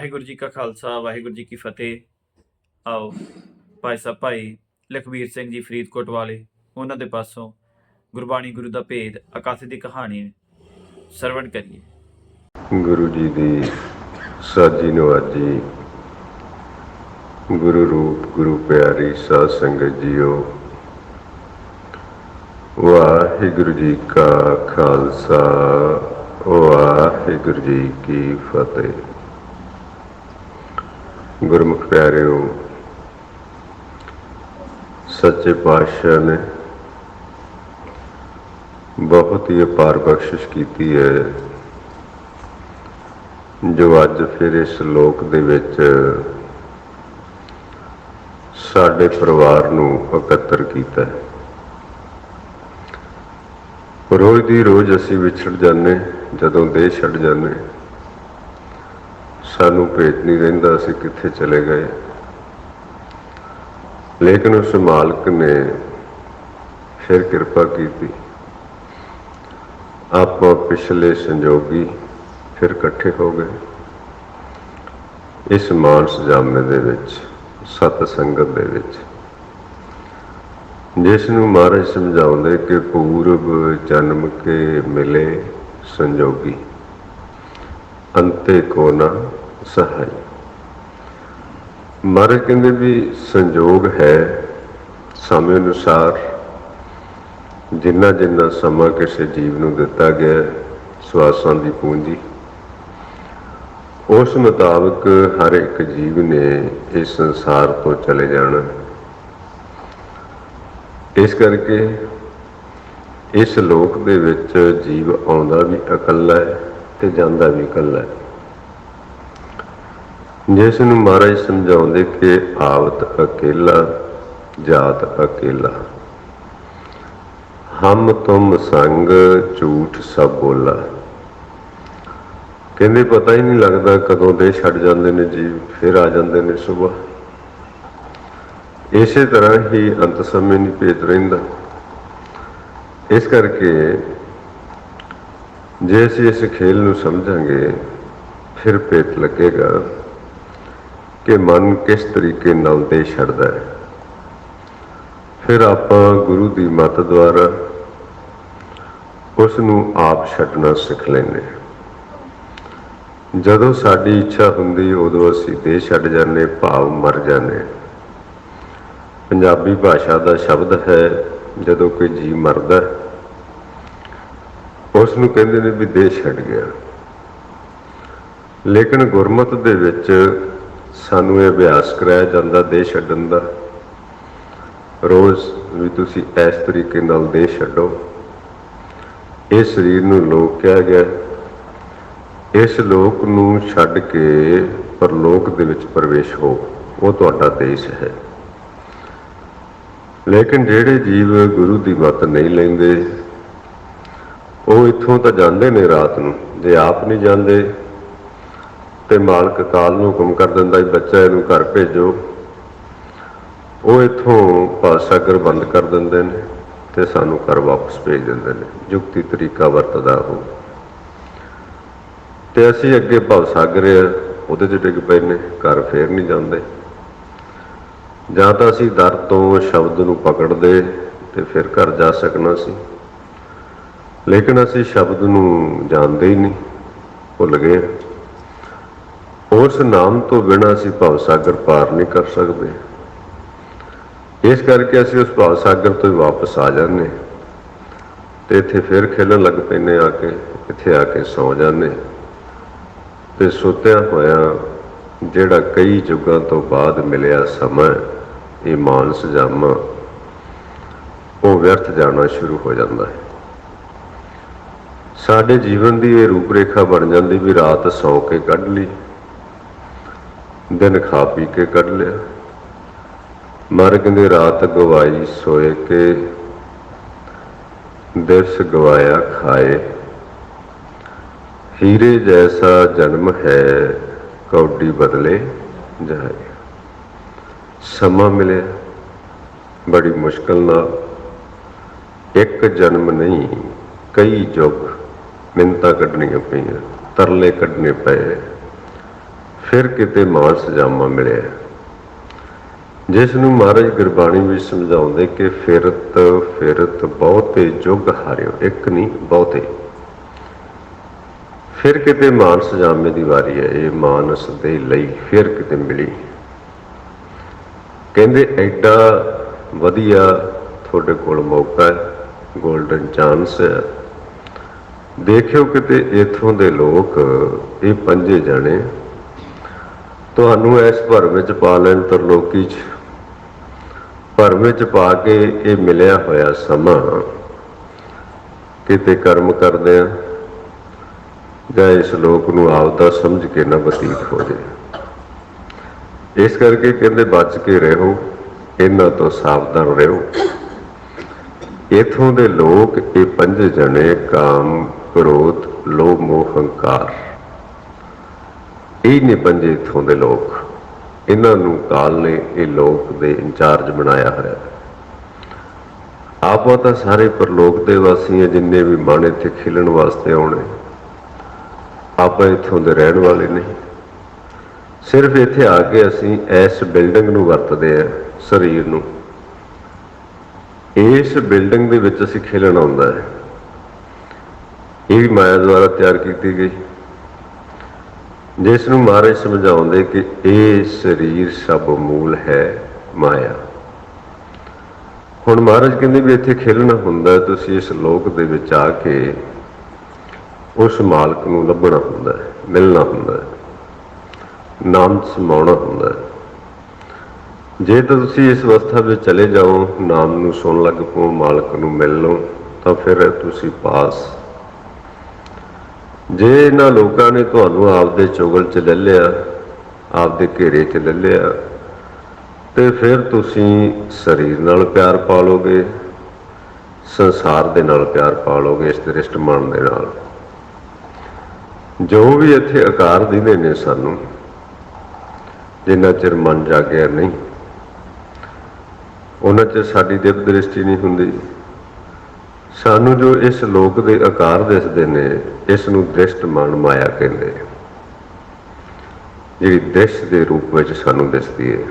ਵਾਹਿਗੁਰੂ ਜੀ ਕਾ ਖਾਲਸਾ, ਵਾਹਿਗੁਰੂ ਜੀ ਕੀ ਫਤਿਹ। ਆਓ ਭਾਈ ਸਾਹਿਬ, ਭਾਈ ਲਖਵੀਰ ਸਿੰਘ ਜੀ ਫਰੀਦਕੋਟ ਵਾਲੇ, ਉਹਨਾਂ ਦੇ ਪਾਸੋਂ ਗੁਰਬਾਣੀ ਗੁਰੂ ਦਾ ਭੇਦ ਅਕਾਥ ਦੀ ਕਹਾਣੀ ਸਰਵਣ ਕਰੀਏ। ਗੁਰੂ ਜੀ ਦੀ ਸਾਜੀ ਨਵਾਜੀ ਗੁਰੂ ਰੂਪ, ਗੁਰੂ ਪਿਆਰੀ ਸਾਧ ਸੰਗਤ ਜੀਓ। ਵਾਹਿਗੁਰੂ ਜੀ ਕਾ ਖਾਲਸਾ, ਵਾਹਿਗੁਰੂ ਜੀ ਕੀ ਫਤਿਹ। ਗੁਰਮੁਖ ਪਿਆਰਿਓ, ਸੱਚੇ ਪਾਤਸ਼ਾਹ ਨੇ ਬਹੁਤ ਹੀ ਅਪਾਰ ਬਖਸ਼ਿਸ਼ ਕੀਤੀ ਹੈ, ਜੋ ਅੱਜ ਫਿਰ ਇਸ ਲੋਕ ਦੇ ਵਿੱਚ ਸਾਡੇ ਪਰਿਵਾਰ ਨੂੰ ਇਕੱਤਰ ਕੀਤਾ ਹੈ। ਰੋਜ਼ ਦੀ ਰੋਜ਼ ਅਸੀਂ ਵਿਛੜ ਜਾਂਦੇ, ਜਦੋਂ ਦੇਹ ਛੱਡ ਜਾਂਦੇ ਸਾਨੂੰ ਭੇਤ ਨਹੀਂ ਰਹਿੰਦਾ ਅਸੀਂ ਕਿੱਥੇ ਚਲੇ ਗਏ। ਲੇਕਿਨ ਉਸ ਮਾਲਕ ਨੇ ਫਿਰ ਕਿਰਪਾ ਕੀਤੀ। ਆਪਾਂ ਪਿਛਲੇ ਸੰਜੋਗੀ ਫਿਰ ਇਕੱਠੇ ਹੋ ਗਏ। ਇਸ ਮਾਨਸ ਜਾਮੇ ਦੇ ਵਿੱਚ, ਸਤ ਸੰਗਤ ਦੇ ਵਿੱਚ, ਜਿਸ ਨੂੰ ਮਹਾਰਾਜ ਸਮਝਾਉਂਦੇ ਕਿ ਪੂਰਬ ਜਨਮ ਕੇ ਮਿਲੇ ਸੰਜੋਗੀ, ਅੰਤੇ ਕੋ ਨਾ ਸਹਾਈ ਮਹਾਰਾਜ ਕਹਿੰਦੇ ਵੀ ਸੰਜੋਗ ਹੈ ਸਮੇਂ ਅਨੁਸਾਰ। ਜਿੰਨਾ ਜਿੰਨਾ ਸਮਾਂ ਕਿਸੇ ਜੀਵ ਨੂੰ ਦਿੱਤਾ ਗਿਆ, ਸਵਾਸਾਂ ਦੀ ਪੂੰਜੀ। ਉਸ ਮੁਤਾਬਕ ਹਰ ਇੱਕ ਜੀਵ ਨੇ ਇਸ ਸੰਸਾਰ ਤੋਂ ਚਲੇ ਜਾਣਾ। ਇਸ ਕਰਕੇ ਇਸ ਲੋਕ ਦੇ ਵਿੱਚ ਜੀਵ ਆਉਂਦਾ ਵੀ ਇਕੱਲਾ ਹੈ ਤੇ ਜਾਂਦਾ ਵੀ ਇਕੱਲਾ ਹੈ। ਜਿਸ ਨੂੰ ਮਹਾਰਾਜ ਸਮਝਾਉਂਦੇ ਕਿ ਆਵਤ ਅਕੇਲਾ, ਜਾਤ ਅਕੇਲਾ। ਹਮ ਤੁਮ ਸੰਗ ਝੂਠ ਸਭ ਬੋਲਾ। ਕਹਿੰਦੇ ਪਤਾ ਹੀ ਨਹੀਂ ਲੱਗਦਾ ਕਦੋਂ ਦੇ ਛੱਡ ਜਾਂਦੇ ਨੇ ਜੀਵ, ਫਿਰ ਆ ਜਾਂਦੇ ਨੇ ਸਵੇਰ ਇਸੇ ਤਰ੍ਹਾਂ ਹੀ ਅੰਤ ਸਮੇਂ ਨਹੀਂ ਭੇਤ ਰਹਿੰਦਾ। ਇਸ ਕਰਕੇ ਜੇ ਅਸੀਂ ਇਸ ਖੇਲ ਨੂੰ ਸਮਝਾਂਗੇ, ਫਿਰ ਭੇਤ ਲੱਗੇਗਾ। ਕਿ ਮਨ ਕਿਸ ਤਰੀਕੇ ਨਾਲ ਦੇ ਛੱਡਦਾ ਹੈ। ਫਿਰ ਆਪਾਂ ਗੁਰੂ ਦੀ ਮੱਤ ਦੁਆਰਾ ਉਸ ਨੂੰ ਆਪ ਛੱਡਣਾ ਸਿੱਖ ਲੈਂਦੇ ਜਦੋਂ ਸਾਡੀ ਇੱਛਾ ਹੁੰਦੀ ਉਦੋਂ ਅਸੀਂ ਦੇ ਛੱਡ ਜਾਂਦੇ ਭਾਵ ਮਰ ਜਾਂਦੇ ਪੰਜਾਬੀ ਭਾਸ਼ਾ ਦਾ ਸ਼ਬਦ ਹੈ ਜਦੋਂ ਕੋਈ ਜੀ ਮਰਦਾ ਹੈ, ਉਸ ਨੂੰ ਕਹਿੰਦੇ ਨੇ ਵੀ ਦੇਹ ਛੱਡ ਗਿਆ। ਲੇਕਿਨ ਗੁਰਮਤ ਦੇ ਵਿੱਚ ਸਾਨੂੰ ਇਹ ਅਭਿਆਸ ਕਰਾਇਆ ਜਾਂਦਾ ਦੇਹ ਛੱਡਣ ਦਾ। ਰੋਜ਼ ਵੀ ਤੁਸੀਂ ਇਸ ਤਰੀਕੇ ਨਾਲ ਦੇਸ਼ ਛੱਡੋ। ਇਸ ਸਰੀਰ ਨੂੰ ਲੋਕ ਕਿਹਾ ਗਿਆ ਇਸ ਲੋਕ ਨੂੰ ਛੱਡ ਕੇ ਪਰਲੋਕ ਦੇ ਵਿੱਚ ਪ੍ਰਵੇਸ਼ ਹੋ, ਉਹ ਤੁਹਾਡਾ ਦੇਸ਼ ਹੈ। ਲੇਕਿਨ ਜਿਹੜੇ ਜੀਵ ਗੁਰੂ ਦੀ ਮੱਤ ਨਹੀਂ ਲੈਂਦੇ, ਉਹ ਇੱਥੋਂ ਤਾਂ ਜਾਂਦੇ ਨੇ ਰਾਤ ਨੂੰ, ਜੇ ਆਪ ਨਹੀਂ ਜਾਂਦੇ ਤੇ ਮਾਲਕ ਕਾਲ ਨੂੰ ਹੁਕਮ ਕਰ ਦਿੰਦਾ ਵੀ ਬੱਚਾ ਇਹਨੂੰ ਘਰ ਭੇਜੋ। ਉਹ ਇੱਥੋਂ ਪਾਸਾਗਰ ਬੰਦ ਕਰ ਦਿੰਦੇ ਨੇ ਤੇ ਸਾਨੂੰ ਘਰ ਵਾਪਸ ਭੇਜ ਦਿੰਦੇ ਨੇ। ਯੁਕਤੀ ਤਰੀਕਾ ਵਰਤਦਾ ਹੋ ਤੇ ਅਸੀਂ ਅੱਗੇ ਭਵ ਸਾਗਰ ਆ, ਉਹਦੇ 'ਚ ਡਿੱਗ ਪਏ ਨੇ ਘਰ ਫੇਰ ਨਹੀਂ ਜਾਂਦੇ। ਜਾਂ ਤਾਂ ਅਸੀਂ ਦਰ ਤੋਂ ਸ਼ਬਦ ਨੂੰ ਪਕੜਦੇ ਤੇ ਫਿਰ ਘਰ ਜਾ ਸਕਣਾ ਸੀ। ਲੇਕਿਨ ਅਸੀਂ ਸ਼ਬਦ ਨੂੰ ਜਾਣਦੇ ਹੀ ਨਹੀਂ ਭੁੱਲ ਗਏ ਉਸ ਨਾਮ ਤੋਂ ਬਿਨਾਂ ਅਸੀਂ ਭਵ ਸਾਗਰ ਪਾਰ ਨਹੀਂ ਕਰ ਸਕਦੇ। ਇਸ ਕਰਕੇ ਅਸੀਂ ਉਸ ਭਵ ਸਾਗਰ ਤੋਂ ਹੀ ਵਾਪਸ ਆ ਜਾਂਦੇ। ਤੇ ਇੱਥੇ ਫਿਰ ਖੇਲਣ ਲੱਗ ਪੈਂਦੇ ਆ ਕੇ, ਇੱਥੇ ਆ ਕੇ ਸੌ ਜਾਂਦੇ। ਤੇ ਸੁੱਤਿਆ ਹੋਇਆ ਜਿਹੜਾ ਕਈ ਯੁੱਗਾਂ ਤੋਂ ਬਾਅਦ ਮਿਲਿਆ ਸਮਾਂ, ਇਹ ਮਾਨਸ ਜਾਮਾ, ਉਹ ਵਿਅਰਥ ਜਾਣਾ ਸ਼ੁਰੂ ਹੋ ਜਾਂਦਾ ਹੈ। ਸਾਡੇ ਜੀਵਨ ਦੀ ਇਹ ਰੂਪਰੇਖਾ ਬਣ ਜਾਂਦੀ ਵੀ ਰਾਤ ਸੌ ਕੇ ਕੱਢ ਲਈ। ਦਿਨ ਖਾ ਪੀ ਕੇ ਕੱਢ ਲਿਆ। ਮਰ ਕਹਿੰਦੇ, ਰਾਤ ਗਵਾਈ ਸੋਏ ਕੇ ਦਿਰਸ ਗਵਾਇਆ ਖਾਏ। ਹੀਰੇ ਜੈਸਾ ਜਨਮ ਹੈ, ਕੌਡੀ ਬਦਲੇ ਜਾਏ। ਸਮਾਂ ਮਿਲਿਆ, ਬੜੀ ਮੁਸ਼ਕਲ ਨਾਲ। ਇੱਕ ਜਨਮ ਨਹੀਂ, ਕਈ ਯੁੱਗ ਮਿੰਤਾ ਕੱਢਣੀਆਂ ਪਈਆਂ, ਤਰਲੇ ਕੱਢਣੇ ਪਏ। ਫਿਰ ਕਿਤੇ ਮਾਨ ਸਜਾਮਾ ਮਿਲਿਆ। ਜਿਸ ਨੂੰ ਮਹਾਰਾਜ ਗੁਰਬਾਣੀ ਵਿੱਚ ਸਮਝਾਉਂਦੇ ਕਿ ਫਿਰਤ ਫਿਰਤ ਬਹੁਤੇ ਜੁਗ ਹਾਰਿਓ, ਇੱਕ ਨਹੀਂ, ਬਹੁਤੇ। ਫਿਰ ਕਿਤੇ ਮਾਨ ਸਜਾਮੇ ਦੀ ਵਾਰੀ ਹੈ ਇਹ ਮਾਨਸ ਦੇ ਲਈ ਫਿਰ ਕਿਤੇ ਮਿਲੀ। ਕਹਿੰਦੇ, ਐਡਾ ਵਧੀਆ ਤੁਹਾਡੇ ਕੋਲ ਮੌਕਾ ਹੈ 골ਡਨ ਚਾਂਸ ਹੈ। ਦੇਖਿਓ ਕਿਤੇ ਇਥੋਂ ਦੇ ਲੋਕ ਇਹ ਪੰਜੇ ਜਾਣੇ ਤੁਹਾਨੂੰ ਇਸ ਭਰਮ ਵਿੱਚ ਪਾ ਲੈਣ ਤਰਲੋਕੀ ਚ। ਭਰ ਵਿੱਚ ਪਾ ਕੇ ਇਹ ਮਿਲਿਆ ਹੋਇਆ ਸਮਾਂ। ਕਿਤੇ ਕਰਮ ਕਰਦੇ ਆ, ਜਾਂ ਇਸ ਲੋਕ ਨੂੰ ਆਪਦਾ ਸਮਝ ਕੇ ਨਾ ਬਤੀਤ ਹੋ ਜਾਏ ਇਸ ਕਰਕੇ ਕਹਿੰਦੇ ਬਚ ਕੇ ਰਹੋ, ਇਹਨਾਂ ਤੋਂ ਸਾਵਧਾਨ ਰਹੋ। ਇਥੋਂ ਦੇ ਲੋਕ ਇਹ ਪੰਜ ਜਣੇ ਕਾਮ, ਕ੍ਰੋਧ, ਲੋਭ, ਮੋਹ, ਹੰਕਾਰ। ਇਹ ਨੇ ਪੰਜੇ ਇਥੋਂ ਦੇ ਲੋਕ। ਇਹਨਾਂ ਨੂੰ ਕਾਲ ਨੇ ਇਹ ਲੋਕ ਦੇ ਇੰਚਾਰਜ ਬਣਾਇਆ ਹੋਇਆ। ਹੈ ਆਪਾਂ ਤਾਂ ਸਾਰੇ ਪਰਲੋਕ ਦੇ ਵਾਸੀ ਆ, ਜਿੰਨੇ ਵੀ ਮਨ ਇੱਥੇ ਖੇਲਣ ਵਾਸਤੇ ਆਉਣੇ। ਆਪਾਂ ਇੱਥੋਂ ਦੇ ਰਹਿਣ ਵਾਲੇ ਨਹੀਂ। ਸਿਰਫ ਇੱਥੇ ਆ ਕੇ ਅਸੀਂ ਇਸ ਬਿਲਡਿੰਗ ਨੂੰ ਵਰਤਦੇ ਆ, ਸਰੀਰ ਨੂੰ। ਇਸ ਬਿਲਡਿੰਗ ਦੇ ਵਿੱਚ ਅਸੀਂ ਖੇਲਣ ਆਉਂਦਾ ਹੈ। ਇਹ ਵੀ ਮਾਇਆ ਦੁਆਰਾ ਤਿਆਰ ਕੀਤੀ ਗਈ। ਜਿਸ ਨੂੰ ਮਹਾਰਾਜ ਸਮਝਾਉਂਦੇ ਕਿ ਇਹ ਸਰੀਰ ਸਭ ਮੂਲ ਹੈ, ਮਾਇਆ। ਹੁਣ ਮਹਾਰਾਜ ਕਹਿੰਦੇ ਵੀ ਇੱਥੇ ਖੇਲਣਾ ਹੁੰਦਾ, ਤੁਸੀਂ ਇਸ ਲੋਕ ਦੇ ਵਿੱਚ ਆ ਕੇ ਉਸ ਮਾਲਕ ਨੂੰ ਲੱਭਣਾ ਹੁੰਦਾ ਹੈ, ਮਿਲਣਾ ਹੁੰਦਾ ਹੈ, ਨਾਮ ਸਮਾਉਣਾ ਹੁੰਦਾ ਹੈ। ਜੇ ਤਾਂ ਤੁਸੀਂ ਇਸ ਅਵਸਥਾ ਵਿੱਚ ਚਲੇ ਜਾਓ, ਨਾਮ ਨੂੰ ਸੁਣ ਲੱਗ ਪਓ, ਮਾਲਕ ਨੂੰ ਮਿਲ ਲਓ, ਤਾਂ ਫਿਰ ਤੁਸੀਂ ਪਾਸ ਜੇ ਇਹਨਾਂ ਲੋਕਾਂ ਨੇ ਤੁਹਾਨੂੰ ਆਪਦੇ ਚੁਗਲ 'ਚ ਲੈ ਲਿਆ, ਆਪਦੇ ਘੇਰੇ 'ਚ ਲੈ ਲਿਆ, ਤੇ ਫਿਰ ਤੁਸੀਂ ਸਰੀਰ ਨਾਲ ਪਿਆਰ ਪਾ ਲੋਗੇ ਸੰਸਾਰ ਦੇ ਨਾਲ ਪਿਆਰ ਪਾ ਲੋਗੇ ਇਸ ਦ੍ਰਿਸ਼ਟ ਮਨ ਦੇ ਨਾਲ। ਜੋ ਵੀ ਇੱਥੇ ਆਕਾਰ ਦਿੰਦੇ ਨੇ ਸਾਨੂੰ, ਜਿੰਨਾ ਚਿਰ ਮਨ ਜਾਗਿਆ ਨਹੀਂ, ਉਹਨਾਂ ਚ ਸਾਡੀ ਦਿਵ ਦ੍ਰਿਸ਼ਟੀ ਨਹੀਂ ਹੁੰਦੀ। ਸਾਨੂੰ ਜੋ ਇਸ ਲੋਕ ਦੇ ਆਕਾਰ ਦਿਸਦੇ ਨੇ, ਇਸ ਨੂੰ ਦ੍ਰਿਸ਼ਟ ਮਨ ਮਾਇਆ ਕਹਿੰਦੇ ਜਿਹੜੀ ਦ੍ਰਿਸ਼ ਦੇ ਰੂਪ ਵਿੱਚ ਸਾਨੂੰ ਦਿਸਦੀ ਹੈ।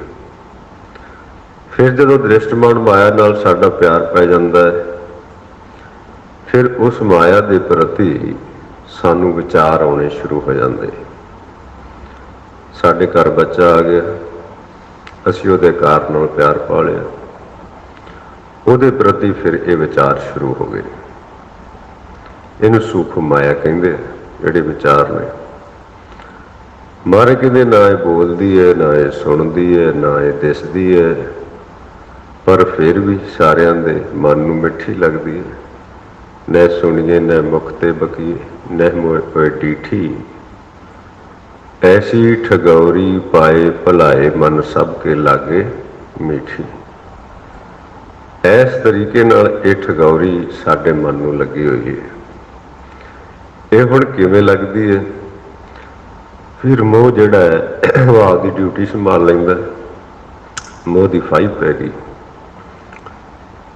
ਫਿਰ ਜਦੋਂ ਦ੍ਰਿਸ਼ਟਮਾਨ ਮਾਇਆ ਨਾਲ ਸਾਡਾ ਪਿਆਰ ਪੈ ਜਾਂਦਾ ਹੈ, ਫਿਰ ਉਸ ਮਾਇਆ ਦੇ ਪ੍ਰਤੀ ਸਾਨੂੰ ਵਿਚਾਰ ਆਉਣੇ ਸ਼ੁਰੂ ਹੋ ਜਾਂਦੇ ਸਾਡੇ ਘਰ ਬੱਚਾ ਆ ਗਿਆ, ਅਸੀਂ ਉਹਦੇ ਕਾਰ ਨਾਲ ਪਿਆਰ ਪਾ ਲਿਆ। ਉਹਦੇ ਪ੍ਰਤੀ ਫਿਰ ਇਹ ਵਿਚਾਰ ਸ਼ੁਰੂ ਹੋ ਗਏ। ਇਹਨੂੰ ਸੂਖ ਮਾਇਆ ਕਹਿੰਦੇ ਜਿਹੜੇ ਵਿਚਾਰ ਨੇ। ਮਾਰੇ ਕਹਿੰਦੇ ਨਾ ਇਹ ਬੋਲਦੀ ਹੈ ਨਾ ਇਹ ਸੁਣਦੀ ਹੈ ਨਾ ਇਹ ਦਿਸਦੀ ਹੈ ਪਰ ਫਿਰ ਵੀ ਸਾਰਿਆਂ ਦੇ ਮਨ ਨੂੰ ਮਿੱਠੀ ਲੱਗਦੀ ਹੈ ਨੈ ਸੁਣੀਏ, ਨੈ ਮੁਖ ਤੇ ਬਕੀਏ ਨਹਿ ਮੋਏ ਡੀਠੀ। ਐਸੀ ਠਗੌਰੀ ਪਾਏ ਭਲਾਏ ਮਨ ਸਭ ਕੇ ਲਾਗੇ ਮੀਠੀ। ਇਸ ਤਰੀਕੇ ਨਾਲ ਇਹ ਠਗੌਰੀ ਸਾਡੇ ਮਨ ਨੂੰ ਲੱਗੀ ਹੋਈ ਹੈ। ਇਹ ਹੁਣ ਕਿਵੇਂ ਲੱਗਦੀ ਹੈ? ਫਿਰ ਮੋਹ ਜਿਹੜਾ ਹੈ, ਉਹ ਆਪਦੀ ਡਿਊਟੀ ਸੰਭਾਲ ਲੈਂਦਾ ਹੈ। ਮੋਹ ਦੀ ਫਾਈਵ ਪੈ ਗਈ।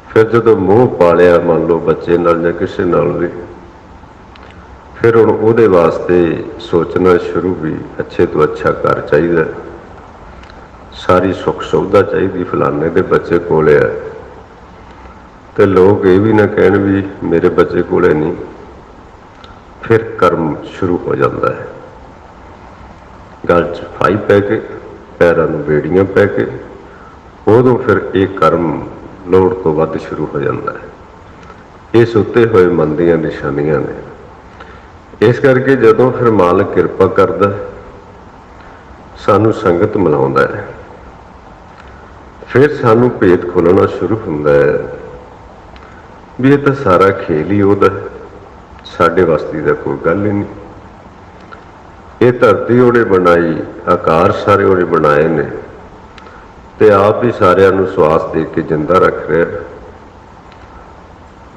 ਫਿਰ ਜਦੋਂ ਮੋਹ ਪਾਲਿਆ, ਮੰਨ ਲਓ ਬੱਚੇ ਨਾਲ ਜਾਂ ਕਿਸੇ ਨਾਲ ਵੀ, ਫਿਰ ਹੁਣ ਉਹਦੇ ਵਾਸਤੇ ਸੋਚਣਾ ਸ਼ੁਰੂ ਵੀ ਅੱਛੇ ਤੋਂ ਅੱਛਾ ਘਰ ਚਾਹੀਦਾ ਸਾਰੀ ਸੁੱਖ ਸੁਵਿਧਾ ਚਾਹੀਦੀ, ਫਲਾਣੇ ਦੇ ਬੱਚੇ ਕੋਲੇ ਹੈ ਤੇ ਲੋਕ ਇਹ ਵੀ ਨਾ ਕਹਿਣ ਵੀ ਮੇਰੇ ਬੱਚੇ ਕੋਲੇ ਨਹੀਂ। ਫਿਰ ਕਰਮ ਸ਼ੁਰੂ ਹੋ ਜਾਂਦਾ ਹੈ। ਗਲ 'ਚ ਫਾਈ ਪੈ ਕੇ, ਪੈਰਾਂ ਨੂੰ ਬੇੜੀਆਂ ਪੈ ਕੇ, ਉਦੋਂ ਫਿਰ ਇਹ ਕਰਮ ਲੋੜ ਤੋਂ ਵੱਧ ਸ਼ੁਰੂ ਹੋ ਜਾਂਦਾ ਹੈ। ਇਹ ਸੁੱਤੇ ਹੋਏ ਮਨ ਦੀਆਂ ਨਿਸ਼ਾਨੀਆਂ ਨੇ। ਇਸ ਕਰਕੇ ਜਦੋਂ ਫਿਰ ਮਾਲਕ ਕਿਰਪਾ ਕਰਦਾ ਸਾਨੂੰ ਸੰਗਤ ਮਿਲਾਉਂਦਾ ਹੈ। ਫਿਰ ਸਾਨੂੰ ਭੇਦ ਖੋਲਣਾ ਸ਼ੁਰੂ ਹੁੰਦਾ ਹੈ। ਵੀ ਇਹ ਤਾਂ ਸਾਰਾ ਖੇਲ ਹੀ ਉਹਦਾ ਸਾਡੇ ਵਸਤੀ ਦਾ ਕੋਈ ਗੱਲ ਹੀ ਨਹੀਂ। ਇਹ ਧਰਤੀ ਉਹਨੇ ਬਣਾਈ, ਆਕਾਰ ਸਾਰੇ ਉਹਨੇ ਬਣਾਏ ਨੇ। ਤੇ ਆਪ ਹੀ ਸਾਰਿਆਂ ਨੂੰ ਸਵਾਸ ਦੇ ਕੇ ਜਿੰਦਾ ਰੱਖ ਰਿਹਾ ਹੈ।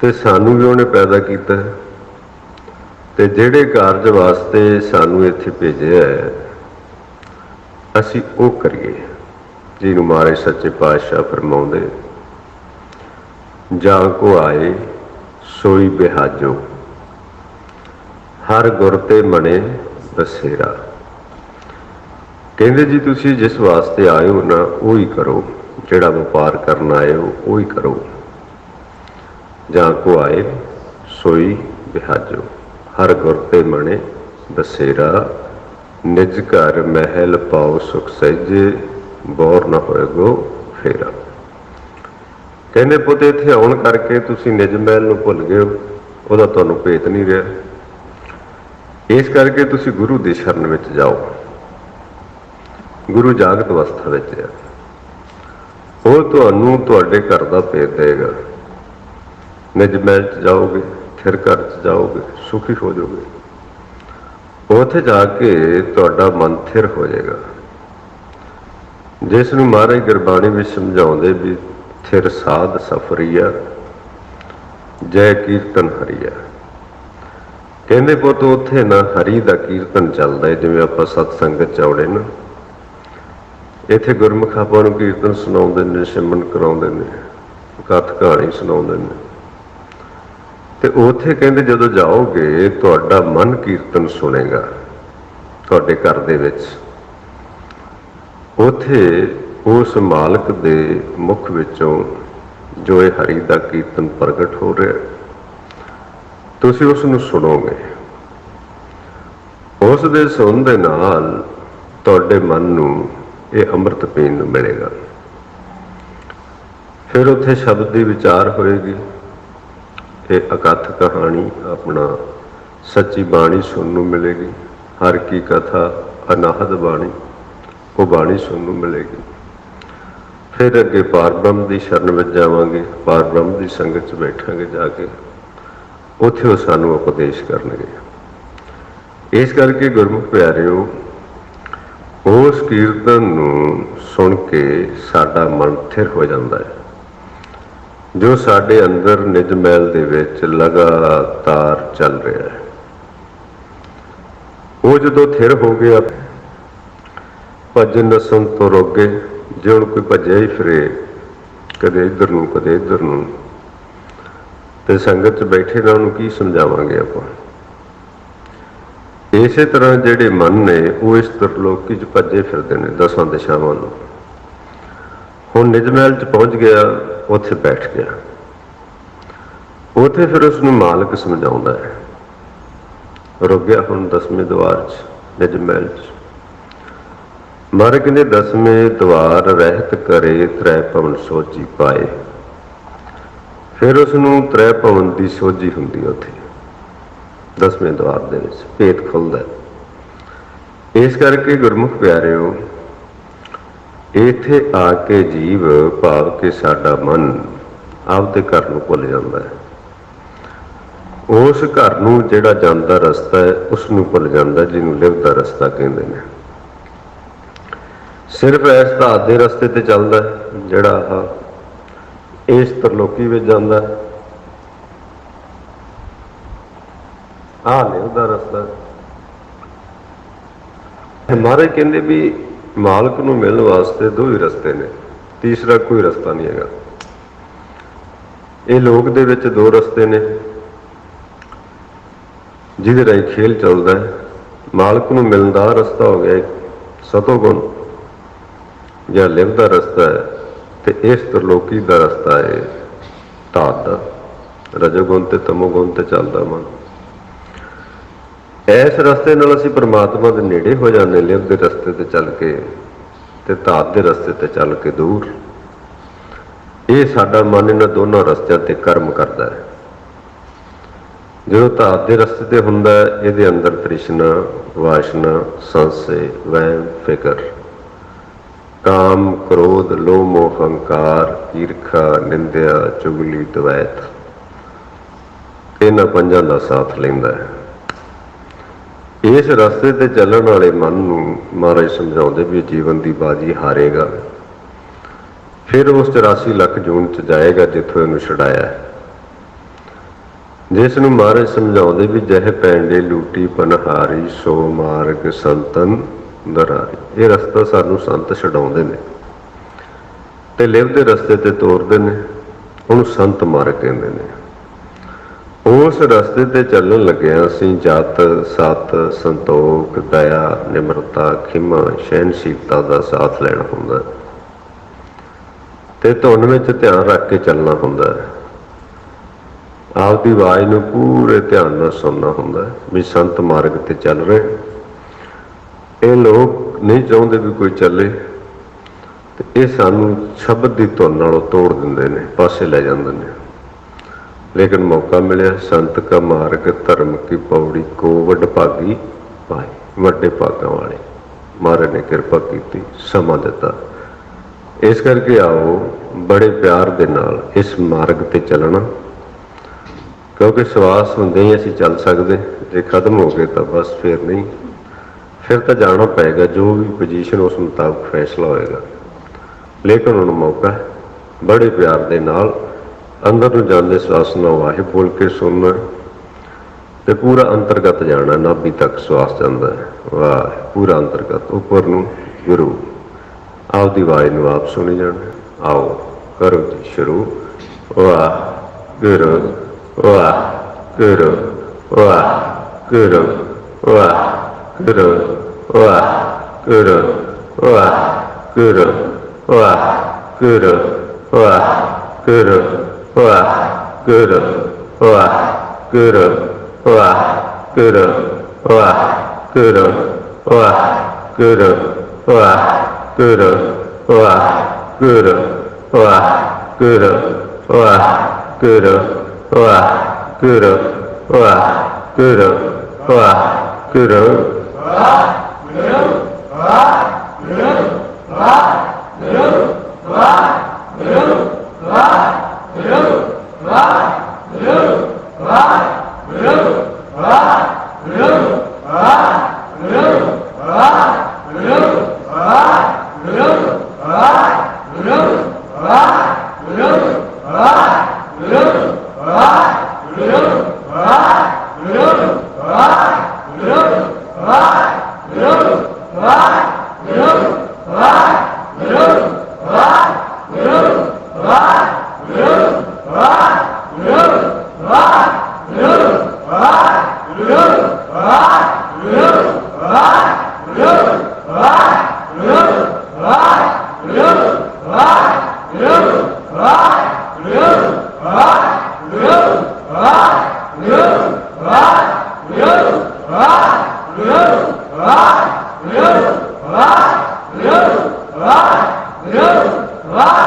ਤੇ ਸਾਨੂੰ ਵੀ ਉਹਨੇ ਪੈਦਾ ਕੀਤਾ ਹੈ। ਤੇ ਜਿਹੜੇ ਕਾਰਜ ਵਾਸਤੇ ਸਾਨੂੰ ਇੱਥੇ ਭੇਜਿਆ ਹੈ, ਅਸੀਂ ਉਹ ਕਰੀਏ। ਜਿਹਨੂੰ ਮਾਰੇ ਸੱਚੇ ਪਾਤਸ਼ਾਹ ਫਰਮਾਉਂਦੇ। ਜਾਂ ਕੋ ਆਏ, ਸੋਈ ਬਿਹਾਜੋ। ਹਰ ਗੁਰ ਤੇ ਮਣੇ ਬਸੇਰਾ। ਕਹਿੰਦੇ ਜੀ, ਤੁਸੀਂ ਜਿਸ ਵਾਸਤੇ ਆਏ ਹੋ ਨਾ, ਉਹ ਹੀ ਕਰੋ। ਜਿਹੜਾ ਵਪਾਰ ਕਰਨ ਆਏ ਹੋ ਉਹ ਹੀ ਕਰੋ। ਜਾਂ ਕੋ ਆਏ, ਸੋਈ ਬਿਹਾਜੋ। ਹਰ ਗੁਰ ਤੇ ਮਣੇ ਬਸੇਰਾ। ਨਿਜ ਘਰ ਮਹਿਲ ਪਾਉ ਸੁਖ ਸਹਿਜੇ, ਬੋਰ ਨਾ ਹੋਏਗੋ ਫੇਰਾ। ਕਹਿੰਦੇ ਪੁੱਤ, ਇੱਥੇ ਆਉਣ ਕਰਕੇ ਤੁਸੀਂ ਨਿਜ ਮਹਿਲ ਨੂੰ ਭੁੱਲ ਗਏ ਹੋ। ਉਹਦਾ ਤੁਹਾਨੂੰ ਭੇਤ ਨਹੀਂ ਰਿਹਾ। ਇਸ ਕਰਕੇ ਤੁਸੀਂ ਗੁਰੂ ਦੀ ਸ਼ਰਨ ਵਿੱਚ ਜਾਓ। ਗੁਰੂ ਜਾਗਤ ਅਵਸਥਾ ਵਿੱਚ ਹੈ ਉਹ ਤੁਹਾਨੂੰ ਤੁਹਾਡੇ ਘਰ ਦਾ ਭੇਤ ਦੇਗਾ। ਨਿਜ ਮਹਿਲ ਚ ਜਾਓਗੇ, ਫਿਰ ਘਰ ਚ ਜਾਓਗੇ, ਸੁਖੀ ਹੋ ਜਾਓਗੇ। ਉੱਥੇ ਜਾ ਕੇ ਤੁਹਾਡਾ ਮਨ ਥਿਰ ਹੋ ਜਾਏਗਾ। ਜਿਸ ਨੂੰ ਮਹਾਰਾਜ ਗੁਰਬਾਣੀ ਵਿੱਚ ਸਮਝਾਉਂਦੇ ਵੀ ਥਿਰ ਸਾਧ ਸਫਰੀਆ, ਜੈ ਕੀਰਤਨ ਹਰੀਆ। ਕਹਿੰਦੇ ਪੁੱਤ, ਉੱਥੇ ਨਾ ਹਰੀ ਦਾ ਕੀਰਤਨ ਚੱਲਦਾ ਹੈ ਜਿਵੇਂ ਆਪਾਂ ਸਤ ਸੰਗਤ ਚ ਨਾ। ਇੱਥੇ ਗੁਰਮੁਖ ਆਪਾਂ ਨੂੰ ਕੀਰਤਨ ਸੁਣਾਉਂਦੇ ਨੇ, ਸਿਮਰਨ ਕਰਾਉਂਦੇ ਨੇ, ਕਥ ਕਹਾਣੀ ਸੁਣਾਉਂਦੇ ਨੇ। ਤੇ ਉੱਥੇ ਕਹਿੰਦੇ, ਜਦੋਂ ਜਾਓਗੇ, ਤੁਹਾਡਾ ਮਨ ਕੀਰਤਨ ਸੁਣੇਗਾ, ਤੁਹਾਡੇ ਘਰ ਦੇ ਵਿੱਚ। ਉੱਥੇ ਉਸ ਮਾਲਕ ਦੇ ਮੁਖ ਵਿੱਚੋਂ ਜੋ ਇਹ ਹਰੀ ਦਾ ਕੀਰਤਨ ਪ੍ਰਗਟ ਹੋ ਰਿਹਾ ਤੁਸੀਂ ਉਸ ਨੂੰ ਸੁਣੋਗੇ। ਉਸ ਦੇ ਸੁਣਨ ਦੇ ਨਾਲ ਤੁਹਾਡੇ ਮਨ ਨੂੰ ਇਹ ਅੰਮ੍ਰਿਤ ਪੀਣ ਨੂੰ ਮਿਲੇਗਾ। ਫਿਰ ਉੱਥੇ ਸ਼ਬਦ ਦੀ ਵਿਚਾਰ ਹੋਏਗੀ। ਇਹ ਅਕਥ ਕਹਾਣੀ ਆਪਣਾ ਸੱਚੀ ਬਾਣੀ ਸੁਣਨ ਨੂੰ ਮਿਲੇਗੀ। ਹਰ ਕੀ ਕਥਾ ਅਨਾਹਦ ਬਾਣੀ, ਉਹ ਬਾਣੀ ਸੁਣਨ ਨੂੰ ਮਿਲੇਗੀ। ਫਿਰ ਅੱਗੇ ਪਾਰ ਬ੍ਰਹਮ ਦੀ ਸ਼ਰਨ ਵਿੱਚ ਜਾਵਾਂਗੇ ਪਾਰ ਬ੍ਰਹਮ ਦੀ ਸੰਗਤ 'ਚ ਬੈਠਾਂਗੇ ਜਾ ਕੇ। ਉੱਥੇ ਉਹ ਸਾਨੂੰ ਉਪਦੇਸ਼ ਕਰਨਗੇ। ਇਸ ਕਰਕੇ ਗੁਰਮੁਖ ਪਿਆਰਿਓ, ਉਸ ਕੀਰਤਨ ਨੂੰ ਸੁਣ ਕੇ ਸਾਡਾ ਮਨ ਥਿਰ ਹੋ ਜਾਂਦਾ ਹੈ। ਜੋ ਸਾਡੇ ਅੰਦਰ ਨਿਜ ਮਹਿਲ ਦੇ ਵਿੱਚ ਲਗਾਤਾਰ ਚੱਲ ਰਿਹਾ ਹੈ। ਉਹ ਜਦੋਂ ਥਿਰ ਹੋ ਗਿਆ ਭਜਨ ਨਸਨ ਤੋਂ ਰੋਗੇ ਜੇ ਹੁਣ ਕੋਈ ਭੱਜਿਆ ਹੀ ਫਿਰੇ, ਕਦੇ ਇੱਧਰ ਨੂੰ, ਕਦੇ ਇੱਧਰ ਨੂੰ, ਤੇ ਸੰਗਤ 'ਚ ਬੈਠੇ ਨਾ ਉਹਨੂੰ ਕੀ ਸਮਝਾਵਾਂਗੇ ਆਪਾਂ? ਇਸੇ ਤਰ੍ਹਾਂ ਜਿਹੜੇ ਮਨ ਨੇ, ਉਹ ਇਸ ਤਰਲੋਕੀ 'ਚ ਭੱਜੇ ਫਿਰਦੇ ਨੇ, ਦਸਾਂ ਦਿਸ਼ਾਵਾਂ ਨੂੰ। ਹੁਣ ਨਿਜ ਮਹਿਲ 'ਚ ਪਹੁੰਚ ਗਿਆ, ਉੱਥੇ ਬੈਠ ਗਿਆ। ਉੱਥੇ ਫਿਰ ਉਸ ਨੂੰ ਮਾਲਕ ਸਮਝਾਉਂਦਾ ਹੈ। ਰੁਕ ਗਿਆ ਹੁਣ ਦਸਵੇਂ ਦਵਾਰ 'ਚ, ਨਿਜ ਮਹਿਲ 'ਚ। ਮਹਾਰਾਜ ਕਹਿੰਦੇ ਦਸਵੇਂ ਦਵਾਰ ਰਹਿਤ ਕਰੇ ਤ੍ਰੈ ਭਵਨ ਸੋਚੀ ਪਾਏ। ਫਿਰ ਉਸ ਨੂੰ ਤ੍ਰੈ ਭਵਨ ਦੀ ਸੋਝੀ ਹੁੰਦੀ ਉੱਥੇ। ਦਸਵੇਂ ਦਵਾਰ ਦੇ ਵਿੱਚ ਭੇਤ ਖੁੱਲਦਾ ਇਸ ਕਰਕੇ ਗੁਰਮੁਖ ਪਿਆਰਿਓ, ਇੱਥੇ ਆ ਕੇ ਜੀਵ ਭਾਵ ਕੇ ਸਾਡਾ ਮਨ ਆਪਦੇ ਘਰ ਨੂੰ ਭੁੱਲ ਜਾਂਦਾ ਹੈ। ਉਸ ਘਰ ਨੂੰ ਜਿਹੜਾ ਜਾਂਦਾ ਰਸਤਾ ਹੈ ਉਸ ਨੂੰ ਭੁੱਲ ਜਾਂਦਾ ਜਿਹਨੂੰ ਲਿਵ ਦਾ ਰਸਤਾ ਕਹਿੰਦੇ ਨੇ। ਸਿਰਫ ਇਸ ਧਾਤ ਦੇ ਰਸਤੇ ਤੇ ਚੱਲਦਾ ਜਿਹੜਾ ਆ ਇਸ ਤਰਲੋਕੀ ਵਿੱਚ ਜਾਂਦਾ ਹੈ। ਆਹ ਲਿਵ ਰਸਤਾ। ਹੈ ਮਹਾਰਾਜ ਕਹਿੰਦੇ ਵੀ ਮਾਲਕ ਨੂੰ ਮਿਲਣ ਵਾਸਤੇ ਦੋ ਹੀ ਰਸਤੇ ਨੇ, ਤੀਸਰਾ ਕੋਈ ਰਸਤਾ ਨਹੀਂ ਹੈਗਾ। ਇਹ ਲੋਕ ਦੇ ਵਿੱਚ ਦੋ ਰਸਤੇ ਨੇ, ਜਿਹਦੇ ਰਾਹੀਂ ਖੇਲ ਚੱਲਦਾ ਹੈ। ਮਾਲਕ ਨੂੰ ਮਿਲਣ ਦਾ ਰਸਤਾ ਹੋ ਗਿਆ ਸਤੋਗੁਣ। ਸਤੋ ਜਾਂ ਲਿਵ ਦਾ ਰਸਤਾ ਹੈ ਤੇ ਇਸ ਤਰਲੋਕੀ ਦਾ ਰਸਤਾ ਹੈ ਧਾਤ ਦਾ। ਰਜੋਗੁਣ ਤੇ ਤਮੋਗੁਣ ਤੇ ਚੱਲਦਾ ਮਨ। ਇਸ ਰਸਤੇ ਨਾਲ ਅਸੀਂ ਪ੍ਰਮਾਤਮਾ ਦੇ ਨੇੜੇ ਹੋ ਜਾਂਦੇ, ਲਿਵ ਦੇ ਰਸਤੇ ਤੇ ਚੱਲ ਕੇ ਤੇ ਧਾਤ ਦੇ ਰਸਤੇ ਤੇ ਚੱਲ ਕੇ ਦੂਰ। ਇਹ ਸਾਡਾ ਮਨ ਇਹਨਾਂ ਦੋਨਾਂ ਰਸਤਿਆਂ ਤੇ ਕਰਮ ਕਰਦਾ ਹੈ। ਜਦੋਂ ਧਾਤ ਦੇ ਰਸਤੇ ਤੇ ਹੁੰਦਾ ਇਹਦੇ ਅੰਦਰ ਤ੍ਰਿਸ਼ਨਾ, ਵਾਸ਼ਨਾ, ਸੰਸੇ, ਵਹਿਮ, ਫਿਕਰ ਕਾਮ ਕ੍ਰੋਧ, ਲੋਭ ਮੋਹ ਹੰਕਾਰ ਈਰਖਾ, ਨਿੰਦਿਆ, ਚੁਗਲੀ, ਦਵੈਤ। ਇਹਨਾਂ ਪੰਜਾਂ ਦਾ ਸਾਥ ਲੈਂਦਾ ਹੈ। ਇਸ ਰਸਤੇ ਤੇ ਚੱਲਣ ਵਾਲੇ ਮਨ ਨੂੰ ਮਹਾਰਾਜ ਸਮਝਾਉਂਦੇ ਵੀ ਜੀਵਨ ਦੀ ਬਾਜੀ ਹਾਰੇਗਾ। ਫਿਰ ਉਸ 84 ਲੱਖ ਜੂਨ ਚ ਜਾਏਗਾ ਜਿੱਥੋਂ ਇਹਨੂੰ ਛਡਾਇਆ ਜਿਸ ਨੂੰ ਮਹਾਰਾਜ ਸਮਝਾਉਂਦੇ ਵੀ ਜਹ ਪੈਂਡੇ ਲੂਟੀ, ਪਨਹਾਰੀ, ਸੋ ਮਾਰਗ, ਸੰਤਨ ਦਰਾਰੀ ਇਹ ਰਸਤਾ ਸਾਨੂੰ ਸੰਤ ਛਡਾਉਂਦੇ ਨੇ ਤੇ ਲਿਵਦੇ ਰਸਤੇ ਤੇ ਤੋਰਦੇ ਨੇ, ਉਹਨੂੰ ਸੰਤ ਮਾਰਗ ਕਹਿੰਦੇ ਨੇ। ਉਸ ਰਸਤੇ ਤੇ ਚੱਲਣ ਲੱਗਿਆ ਅਸੀਂ ਜਤ, ਸਤ, ਸੰਤੋਖ, ਦਇਆ, ਨਿਮਰਤਾ, ਖਿਮਾ ਸਹਿਨਸ਼ੀਲਤਾ ਦਾ ਸਾਥ ਲੈਣਾ ਹੁੰਦਾ। ਤੇ ਧੁਨ ਵਿੱਚ ਧਿਆਨ ਰੱਖ ਕੇ ਚੱਲਣਾ ਹੁੰਦਾ। ਹੈ ਆਪਦੀ ਆਵਾਜ਼ ਨੂੰ ਪੂਰੇ ਧਿਆਨ ਨਾਲ ਸੁਣਨਾ ਹੁੰਦਾ ਵੀ ਸੰਤ ਮਾਰਗ ਤੇ ਚੱਲ ਰਹੇ। ਇਹ ਲੋਕ ਨਹੀਂ ਚਾਹੁੰਦੇ ਵੀ ਕੋਈ ਚੱਲੇ। ਤੇ ਇਹ ਸਾਨੂੰ ਸ਼ਬਦ ਦੀ ਧੁਨ ਨਾਲੋਂ ਤੋੜ ਦਿੰਦੇ ਨੇ, ਪਾਸੇ ਲੈ ਜਾਂਦੇ ਨੇ। ਲੇਕਿਨ ਮੌਕਾ ਮਿਲਿਆ, ਸੰਤ ਕਾ ਮਾਰਗ, ਧਰਮ ਕੀ ਪੌੜੀ ਕੋ ਵੱਡ ਭਾਗੀ ਪਾਏ ਵੱਡੇ ਭਾਗਾਂ ਵਾਲੇ। ਮਹਾਰਾਜ ਨੇ ਕਿਰਪਾ ਕੀਤੀ, ਸਮਾਂ ਦਿੱਤਾ। ਇਸ ਕਰਕੇ ਆਓ, ਬੜੇ ਪਿਆਰ ਦੇ ਨਾਲ ਇਸ ਮਾਰਗ ਤੇ ਚੱਲਣਾ। ਕਿਉਂਕਿ ਸਵਾਸ ਹੁੰਦੇ ਹੀ ਅਸੀਂ ਚੱਲ ਸਕਦੇ, ਜੇ ਖਤਮ ਹੋ ਗਏ ਤਾਂ ਬਸ ਫਿਰ ਨਹੀਂ। ਫਿਰ ਤਾਂ ਜਾਣਾ ਪਏਗਾ, ਜੋ ਵੀ ਪੋਜੀਸ਼ਨ ਉਸ ਮੁਤਾਬਕ ਫੈਸਲਾ ਹੋਏਗਾ। ਲੇਕਿਨ ਹੁਣ ਮੌਕਾ ਬੜੇ ਪਿਆਰ ਦੇ ਨਾਲ ਅੰਦਰ ਨੂੰ ਜਾਂਦੇ ਸਵਾਸ ਨੂੰ ਵਾਹਿ ਬੋਲ ਕੇ ਸੁਣਨਾ ਹੈ ਤੇ ਪੂਰਾ ਅੰਤਰਗਤ ਜਾਣਾ, ਨਾਭੀ ਤੱਕ ਸਵਾਸ ਜਾਂਦਾ ਹੈ। ਵਾਹ, ਪੂਰਾ ਅੰਤਰਗਤ, ਉੱਪਰ ਨੂੰ ਗੁਰੂ। ਆਪਦੀ ਆਵਾਜ਼ ਨੂੰ ਆਪ ਸੁਣੀ ਜਾਣਾ ਆਓ, ਕਰੋ ਜੀ, ਸ਼ੁਰੂ। ਵਾਹ, ਗੁਰੂ। ਵਾਹ ਗੁਰੂ। ਵਾਹ ਗੁਰੂ। ਵਾਹ, ਗੁਰੂ। わくるわくるわくるわくるわくるわくるわくるわくるわくるわくるわくるわくるわくるわくるわくるわくるわくるわ Ah! রা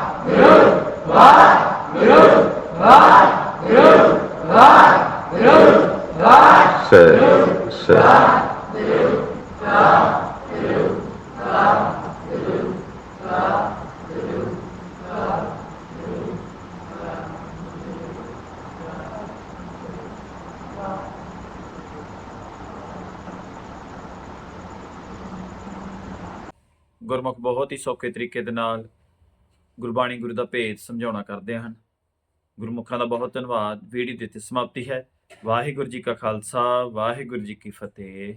ਗੁਰਮੁਖ ਬਹੁਤ ਹੀ ਸੌਖੇ ਤਰੀਕੇ ਦੇ ਨਾਲ ਗੁਰਬਾਣੀ ਗੁਰੂ ਦਾ ਭੇਦ ਸਮਝਾਉਣਾ ਕਰਦੇ ਹਨ। ਗੁਰਮੁਖਾਂ ਦਾ ਬਹੁਤ ਧੰਨਵਾਦ। ਵੀਡੀਓ ਦੀ ਇੱਥੇ ਸਮਾਪਤੀ ਹੈ। ਵਾਹਿਗੁਰੂ ਜੀ ਕਾ ਖਾਲਸਾ, ਵਾਹਿਗੁਰੂ ਜੀ ਕੀ ਫਤਿਹ।